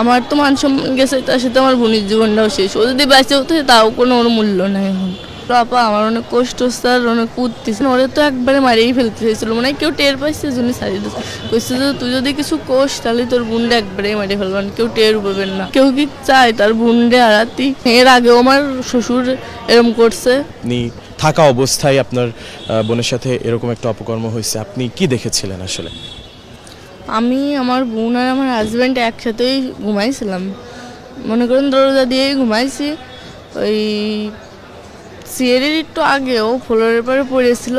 আমার তো মান সম্মান গেছে, তার সাথে আমার বোনের জীবনটাও শেষ। ও যদি বেঁচে হতো, তাও কোনো ওর মূল্য নেই এখন। আপা, আমার অনেক কষ্ট আর অনেক কুদতেছে ওরা তো একবারে মারিয়েই ফেলতে চাইছিল। মানে কেউ টের পাইছে জন্য সারিয়ে দিচ্ছে কইছে যে, তুই যদি কিছু কোষ তাহলে তোর বোনটা একবারে মারিয়ে ফেলবেন কেউ টের পাবেন না। কেউ কি চায় তার বোনরে হারাতি? এর আগেও আমার শ্বশুর এরম করছে। আপনি থাকা অবস্থায় আপনার বোনের সাথে এরকম একটা অপকর্ম হয়েছে। আপনি কি দেখেছিলেন আসলে? আমি, আমার বোন আর আমার হাজব্যান্ড একসাথেই ঘুমাইছিলাম। মনে করেন দরজা দিয়েই ঘুমাইছি। ওই সিয়ারের একটু আগেও ফ্লোরের পরে পড়েছিল।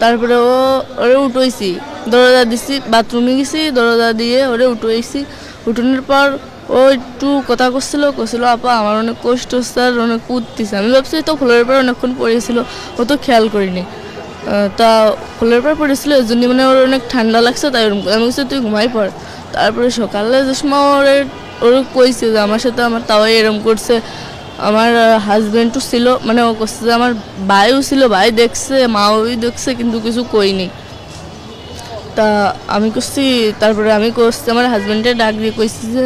তারপরে ও ওরে উঠোইছি। দরজা দিছি, বাথরুমে গেছি, দরজা দিয়ে ওরে উঠোইছি। উঠোনের পর ও একটু কথা করছিল করছিল আপা, আমার অনেক কষ্ট আর অনেক কুদতেছে আমি ভাবছি তো ফ্লোরের পর অনেকক্ষণ পড়েছিল। ও তো খেয়াল করিনি। তা ফুলের পর পড়েছিল এর জন্য মানে ওর অনেক ঠান্ডা লাগছে, তাই ওরকম আমি বলছি, তুই ঘুমাই পড়। তারপরে সকালে যে ওর ওর কইছে যে আমার সাথে আমার তাও এরম করছে। আমার হাজব্যান্ডও ছিল মানে ও করছে যে আমার ভাইও ছিল, ভাই দেখছে, মাও দেখছে, কিন্তু কিছু কইনি। তা আমি করছি তারপরে আমি করছি আমার হাজব্যান্ডের ডাক দিয়ে কইছি যে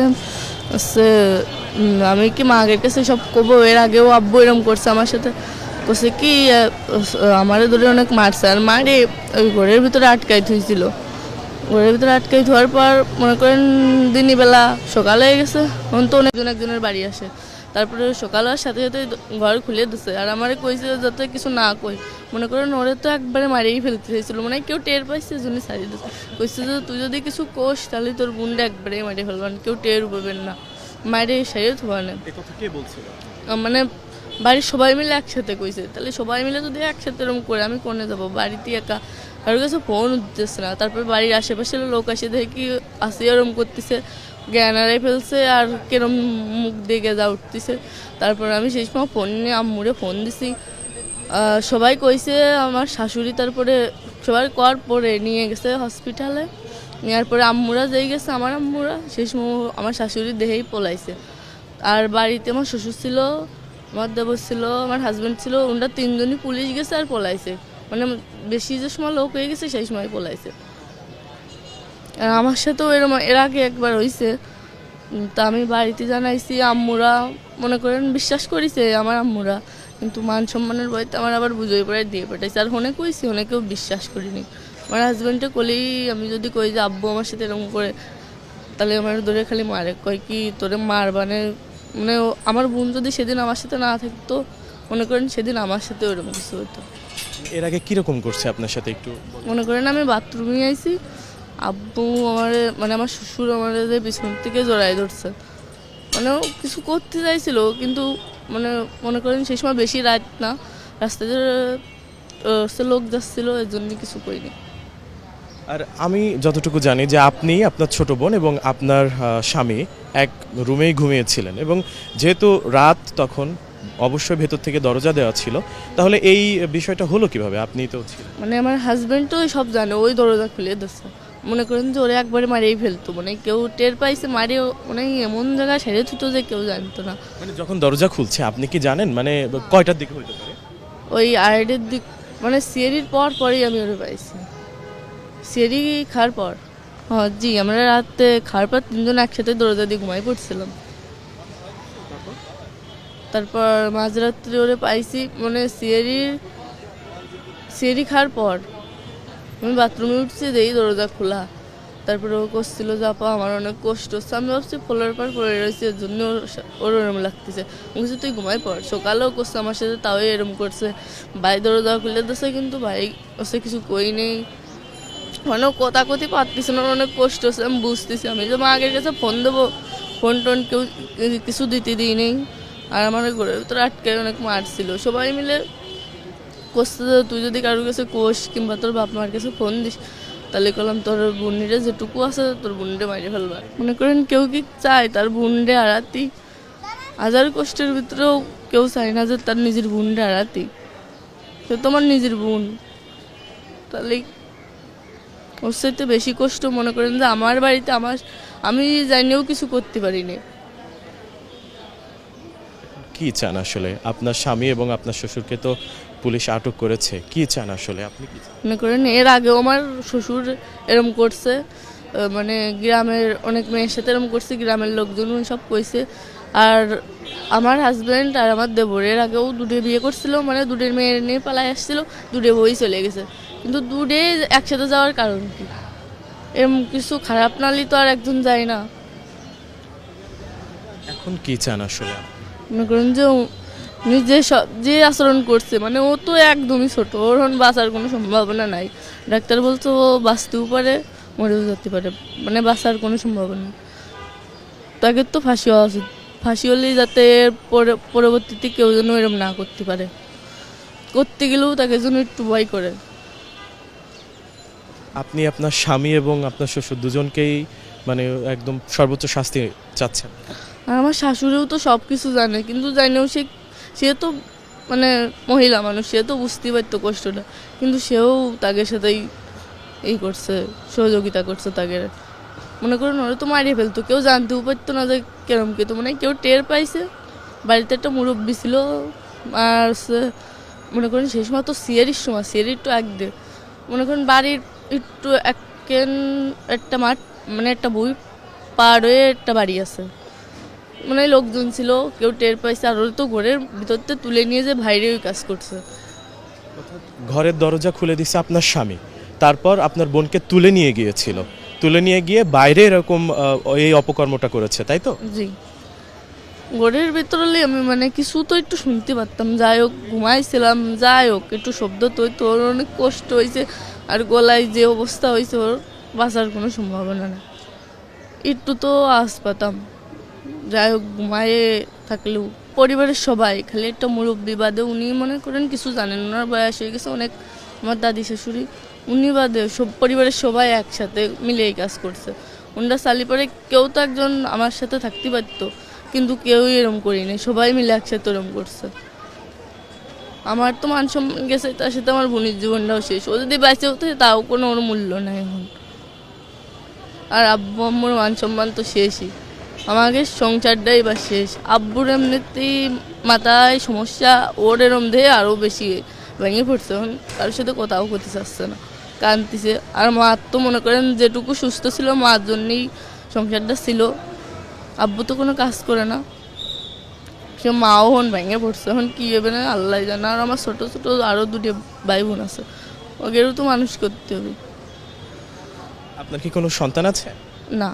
হচ্ছে আমি কি মা আগের কাছে সব কবো এর আগেও আব্বু এরম করছে আমার সাথে। করছে কি আমার ধরে অনেক মারছে। আর মারে ওই ঘরের ভিতরে আটকাই থুইছিল। ঘরের ভিতরে আটকাই ধোয়ার পর মনে করেন দিনই বেলা সকালে হয়ে গেছে তখন তো অনেকজন একজনের বাড়ি আসে। তারপরে সকাল হওয়ার সাথে সাথে ঘর খুলে দিছে। আর আমারে কইছে যাতে কিছু না কই মনে করেন ওরে তো একবারে মারিয়েই ফেলতে চাইছিল। মানে কেউ টের পাইছে জন্য সারিয়ে দিচ্ছে কইছে যে তুই যদি কিছু কোষ তাহলে তোর বোনটা একবারে মারিয়ে ফেলবেন কেউ টের পাবেন না। মারে সারিয়ে থোয়া না মানে বাড়ির সবাই মিলে একসাথে কইছে। তাহলে সবাই মিলে যদি একসাথে এরকম করে, আমি কোনে যাব? বাড়িতে একা? কারোর কাছে ফোন উঠতেছে না। তারপর বাড়ির আশেপাশের লোক আসে, দেখে আসি এরম করতেছে। জ্ঞান হারাই ফেলছে আর কেরম মুখ দেখে যা উঠতেছে। তারপর আমি সেই সময় ফোন নিয়ে আম্মুরে ফোন দিছি। সবাই কইছে, আমার শাশুড়ি তারপরে সবাই কর পরে নিয়ে গেছে হসপিটালে নেওয়ার পরে আম্মুরা যেই গেছে, আমার আম্মুরা, সেই সময় আমার শাশুড়ি দেহেই পলাইছে। আর বাড়িতে আমার শ্বশুর ছিল আমার দেবর ছিল, আমার হাজব্যান্ড ছিল, ওনারা তিনজনই পুলিশ গেছে আর পলাইছে। মানে বেশি যে সময় লোক হয়ে গেছে, সেই সময় পলাইছে। আর আমার সাথেও এরম, এর আগে একবার হয়েছে তা আমি বাড়িতে জানাইছি, আম্মুরা মনে করেন বিশ্বাস করেছে আমার আম্মুরা। কিন্তু মান সম্মানের বইতে আমার আবার বুঝোই পড়ে দিয়ে পাঠাইছে। আর হনে কইছি অনেকেও বিশ্বাস করিনি। আমার হাজব্যান্ডে কলেই আমি যদি কই যে, আব্বু আমার সাথে এরকম করে, তাহলে আমার ধরে খালি মারে। কয় কি, তোরে মার মানে আমার বোন যদি সেদিন আমার সাথে না থাকতো মনে করেন সেদিন আমার সাথে ওরকম কিছু হতো। এর আগে কীরকম করছে আপনার সাথে একটু মনে করেন আমি বাথরুমে আইছি আব্বু আমার মানে আমার শ্বশুর আমার পিছন থেকে জড়াই ধরছে। মানে ও কিছু করতে চাইছিল কিন্তু মানে মনে করেন সেই সময় বেশি রাত না আহ, সে লোক যাচ্ছিল এর জন্য কিছু করিনি। আর আমি যতটুকু জানি যে আপনি আপনার ছোট বোন এবং আপনার স্বামী এক রুমেই ঘুমিয়েছিলেন এবং যেহেতু রাত তখন অবশ্যই ভেতর থেকে দরজা দেওয়া ছিল তাহলে এই বিষয়টা হলো কীভাবে? আপনি তো ছিলেন। মানে আমার হাজব্যান্ড তো সব জানে ওই দরজা খুলে দিচ্ছে মনে করেন যে ওরে একবারে মারিয়েই ফেলতো মানে কেউ টের পাইছে মারিয়ে মানে এমন জায়গায় সেরে থুতো যে কেউ জানতো না। মানে যখন দরজা খুলছে আপনি কি জানেন? মানে কয়টার দিকে হইতে পারে? ওই আড়াইটের দিক মানে সিয়ারির পর পরেই আমি ওরে পাইছি। সিয়ারি খাওয়ার পর। হ্যাঁ জি আমরা রাতে খাওয়ার পর তিনজন একসাথে দরজা দিয়ে ঘুমাই পড়ছিলাম। তারপর? মাঝরাত্রে ওরে পাইছি মানে সিয়ারির সিয়ারি খাওয়ার পর আমি বাথরুমে উঠছি দেই দরজা খোলা। তারপরে ও করছিল যে আপা আমার অনেক কষ্ট হচ্ছে। আমি ভাবছি ফোলার পর পড়ে রয়েছে এর জন্য ওর ওরম লাগতেছে। আমি বলছি তুই ঘুমাই পড়। সকালেও করছে আমার সাথে তাও এরম করছে। ভাই দরজা খুলে দিচ্ছে কিন্তু ভাই ওসে কিছু কই নেই। মানে ও কথা কথি পারতেছে না অনেক কষ্ট হচ্ছে, আমি বুঝতেছি, আমি যে মা আগের কাছে ফোন দেবো ফোন টোন কেউ কিছু দিতে দিই নেই আর আমার ঘরের ভিতরে আটকে অনেক মারছিল। সবাই মিলে যে তুই যদি কারোর কাছে কোষ কিংবা তোর বাপ মার কাছে ফোন দিস, তাহলে করলাম তোর বোনিরে যেটুকু আছে তোর বোনিরে মারিয়ে ফেলবার মনে করেন কেউ কি চায় তার বোনরে হারাতি? হাজার কষ্টের ভিতরেও কেউ চায় না যে তার নিজের বোনরে হারাতি। সে তোমার নিজের বোন। তাহলে ওর সাথে বেশি কষ্ট মনে করেন যে আমার বাড়িতে আমার আমি জানিও কিছু করতে পারিনি। কি চান আসলে? আপনার স্বামী এবং আপনার শ্বশুরকে তো পুলিশ আটক করেছে। কি চান আসলে? আপনি কি মনে করেন এর আগেও আমার শ্বশুর এরম করছে মানে গ্রামের অনেক মেয়ের সাথে এরকম করছে গ্রামের লোকজন সব কইছে। আর আমার হাজব্যান্ড আর আমার দেবরের আগেও দুটো বিয়ে করছিল মানে দুটোর মেয়ের নিয়ে পালায় আসছিল দুটো বই চলে গেছে। কিন্তু দুটো একসাথে যাওয়ার কারণ কি? এরকম কিছু খারাপ নালি তো আর একজন যায় না। এখন কি চান আসলে? মনে করেন যে উনি যে স- যে আচরণ করছে মানে ও তো একদমই ছোট ওর এখন বাঁচার কোনো সম্ভাবনা নাই। ডাক্তার বলছে ও বাঁচতেও পারে মরেও যেতে পারে মানে বাঁচার কোনো সম্ভাবনা তাকে তো ফাঁসি হওয়া উচিত। ফাঁসি হলেই যাতে পরে- পরবর্তীতে কেউ যেন এরম না করতে পারে। করতে গেলেও তাকে যেন একটু ভয় করে। আপনি আপনার স্বামী এবং আপনার শ্বশুর দুজনকেই মানে একদম সর্বোচ্চ শাস্তি চাচ্ছেন? আর আমার শাশুড়িও তো সব কিছু জানে, কিন্তু জানেও সে সে তো মানে মহিলা মানুষ, সে তো বুঝতেই পারতো কষ্টটা। কিন্তু সেও তাকে সাথেই এই করছে, সহযোগিতা করছে তাকে মনে করুন, ওরা তো মারিয়ে ফেলতো, কেউ জানতেও পারতো না যে কেরম কে। তো মানে কেউ টের পাইছে, বাড়িতে একটা মুরব্বী ছিল, আর মনে করেন, সেই সময় তো সিয়ারির সময়, সিয়ারির তো এক দে মনে করেন, বাড়ির একটু একেন একটা মাঠ মানে একটা বই পার হয়ে একটা বাড়ি আছে। মানে লোকজন ছিল কেউ টের পাইছে আর তো ঘরের ভিতরতে তুলে নিয়ে যে বাইরে ওই কাজ করছে। ঘরের দরজা খুলে দিছে আপনার স্বামী। তারপর আপনার বোনকে তুলে নিয়ে গিয়েছিল। তুলে নিয়ে গিয়ে বাইরে এরকম এই অপকর্মটা করেছে তাই তো? জি। ঘরের ভিতরে আমি মানে কিছু তো একটু শুনতে পারতাম। যাই হোক, ঘুমাইছিলাম, যাই হোক, একটু শব্দ তো হইতো, ওর অনেক কষ্ট হয়েছে আর গলায় যে অবস্থা হয়েছে ওর, বাঁচার কোনো সম্ভাবনা না একটু তো আস পাতাম। যাই হোক, ঘুমায়ে থাকলেও, পরিবারের সবাই, খালি একটা মুরব্বী বাদে, উনি মনে করেন কিছু জানেন ওনার বয়স হয়ে গেছে অনেক, আমার দাদি শাশুড়ি, উনি বাদে সব পরিবারের সবাই একসাথে মিলে এই কাজ করছে। ওনারা সালি পরে কেউ তো একজন আমার সাথে থাকতে পারতো। কিন্তু কেউই এরম করিনি সবাই মিলে একসাথে এরম করছে। আমার তো মান সম্মান গেছে, তার সাথে আমার বোনের জীবনটাও শেষ। ও যদি বেঁচে হতো তাও কোনো ওর মূল্য নাই এখন। আর আব্বু আম্মুর মান সম্মান তো শেষই। আমাকে সংসারটাই বা শেষ। আব্বুর এমনিতেই মাথায় সমস্যা, ওর এরম দিয়ে আরও বেশি ভেঙে পড়ছে এখন। কারোর সাথে কথাও করতে চাচ্ছে না, কাঁদতেছে। আর মা তো মনে করেন যেটুকু সুস্থ ছিল, মার জন্যই সংসারটা ছিল। আব্বু তো কোনো কাজ করে না। সে মাও হন ভেঙে পড়ছে এখন কী হবে না আল্লাহ জানে। আর আমার ছোটো ছোটো আরও দুটো ভাই বোন আছে ওদেরও তো মানুষ করতে হবে। আপনার কি কোনো সন্তান আছে? না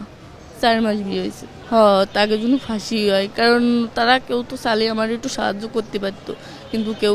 চার মাস বিয়ে হয়েছে। হ তাকে জন্য ফাঁসি হয় কারণ তারা কেউ তো চালিয়ে আমার একটু সাহায্য করতে পারতো কিন্তু কেউ